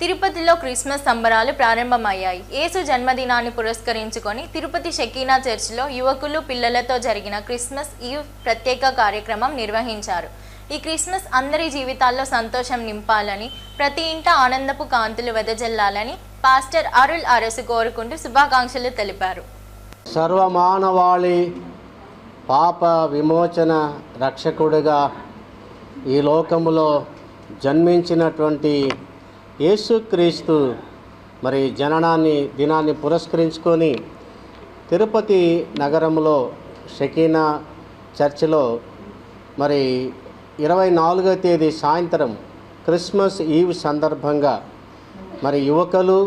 తిరుపతిలో క్రిస్మస్ సంబరాలు ప్రారంభమయ్యాయి. యేసు జన్మదినాన్ని పురస్కరించుకొని తిరుపతి షకీనా చర్చిలో యువకులు పిల్లలతో జరిగిన క్రిస్మస్ ఈవ్ ప్రత్యేక కార్యక్రమం నిర్వహించారు. ఈ క్రిస్మస్ అందరి జీవితాల్లో సంతోషం నింపాలని ప్రతి ఇంట ఆనందపు కాంతులు వెదజల్లాలని పాస్టర్ అరుల్ అరసు కోరుకుంటూ శుభాకాంక్షలు తెలిపారు. సర్వమానవాళి పాప విమోచన రక్షకుడిగా ఈ లోకములో జన్మించినటువంటి యేసుక్రీస్తు మరి జననాన్ని దినాన్ని పురస్కరించుకొని తిరుపతి నగరంలో షకీనా చర్చిలో మరి ఇరవై నాలుగో తేదీ సాయంత్రం క్రిస్మస్ ఈవ్ సందర్భంగా మరి యువకులు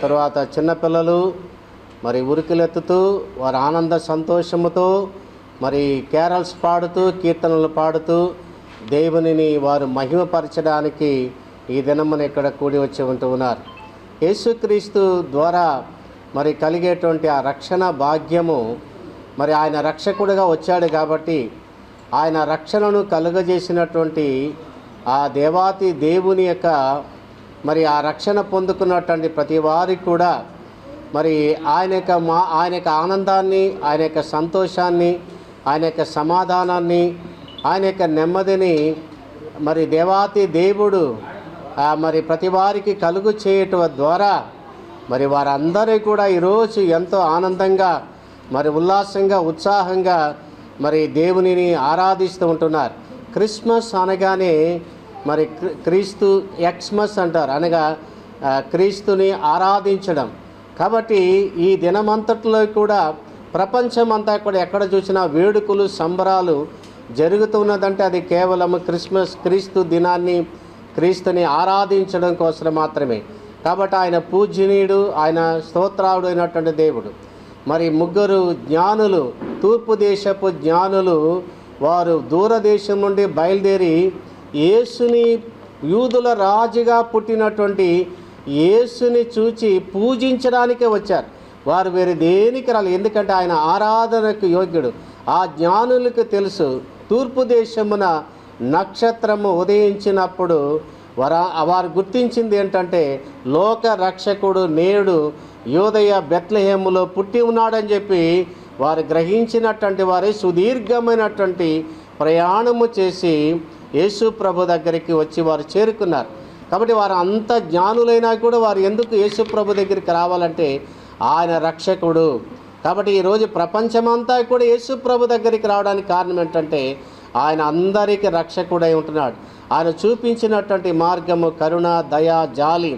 తర్వాత చిన్నపిల్లలు మరి ఉరికిలెత్తుతూ వారి ఆనంద సంతోషముతో మరి కేరల్స్ పాడుతూ కీర్తనలు పాడుతూ దేవునిని వారు మహిమపరచడానికి ఈ దినమున ఇక్కడ కూడి వచ్చి ఉంటూ ఉన్నారు. యేసుక్రీస్తు ద్వారా మరి కలిగేటువంటి ఆ రక్షణ భాగ్యము మరి ఆయన రక్షకుడిగా వచ్చాడు కాబట్టి ఆయన రక్షణను కలుగజేసినటువంటి ఆ దేవాతి దేవుని యొక్క మరి ఆ రక్షణ పొందుకున్నటువంటి ప్రతి వారికి కూడా మరి ఆయన యొక్క మా ఆయన యొక్క ఆనందాన్ని ఆయన యొక్క సంతోషాన్ని ఆయన యొక్క సమాధానాన్ని ఆయన యొక్క నెమ్మదిని మరి దేవాతి దేవుడు మరి ప్రతి వారికి కలుగు చేయటం ద్వారా మరి వారందరూ కూడా ఈరోజు ఎంతో ఆనందంగా మరి ఉల్లాసంగా ఉత్సాహంగా మరి దేవునిని ఆరాధిస్తూ ఉంటున్నారు. క్రిస్మస్ అనగానే మరి క్రీస్తు ఎక్స్మస్ అంటారు. అనగా క్రీస్తుని ఆరాధించడం. కాబట్టి ఈ దినమంతట్లో కూడా ప్రపంచమంతా కూడా ఎక్కడ చూసినా వేడుకలు సంబరాలు జరుగుతున్నదంటే అది కేవలం క్రిస్మస్ క్రీస్తు దినాన్ని క్రీస్తుని ఆరాధించడం కోసం మాత్రమే. కాబట్టి ఆయన పూజనీయుడు ఆయన స్తోత్రావుడు అయినటువంటి దేవుడు. మరి ముగ్గురు జ్ఞానులు తూర్పు దేశపు జ్ఞానులు వారు దూరదేశం నుండి బయలుదేరి యేసుని యూదుల రాజుగా పుట్టినటువంటి యేసుని చూచి పూజించడానికే వచ్చారు. వారు వేరే దేనికి రాలేదు. ఎందుకంటే ఆయన ఆరాధనకు యోగ్యుడు. ఆ జ్ఞానులకు తెలుసు తూర్పు దేశమున నక్షత్రము ఉదయించినప్పుడు వర వారు గుర్తించింది ఏంటంటే లోక రక్షకుడు నేడు యోదయ బెత్లహేములో పుట్టి ఉన్నాడని చెప్పి వారు గ్రహించినటువంటి వారి సుదీర్ఘమైనటువంటి ప్రయాణము చేసి యేసు ప్రభు దగ్గరికి వచ్చి వారు చేరుకున్నారు. కాబట్టి వారు అంత జ్ఞానులైనా కూడా వారు ఎందుకు యేసు ప్రభు దగ్గరికి రావాలంటే ఆయన రక్షకుడు. కాబట్టి ఈరోజు ప్రపంచమంతా కూడా యేసు ప్రభు దగ్గరికి రావడానికి కారణం ఏంటంటే ఆయన అందరికీ రక్షకుడై ఉంటున్నాడు. ఆయన చూపించినటువంటి మార్గము కరుణ దయ జాలి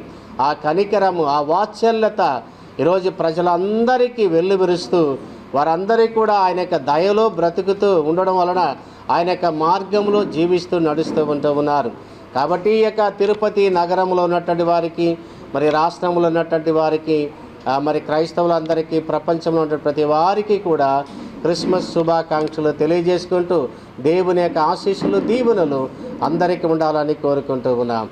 ఆ కనికరము ఆ వాత్సల్యత ఈరోజు ప్రజలందరికీ వెల్లువిరుస్తూ వారందరికీ కూడా ఆయన యొక్క దయలో బ్రతుకుతూ ఉండడం వలన ఆయన యొక్క మార్గంలో జీవిస్తూ నడుస్తూ ఉంటూ ఉన్నారు. కాబట్టి ఈ యొక్క తిరుపతి నగరంలో ఉన్నటువంటి వారికి మరి రాష్ట్రంలో ఉన్నటువంటి వారికి మరి క్రైస్తవులందరికీ ప్రపంచంలో ఉన్న ప్రతి వారికి కూడా క్రిస్మస్ శుభాకాంక్షలు తెలియజేసుకుంటూ దేవుని యొక్క ఆశీస్సులు దీవెనలు అందరికీ ఉండాలని కోరుకుంటూ ఉన్నాం.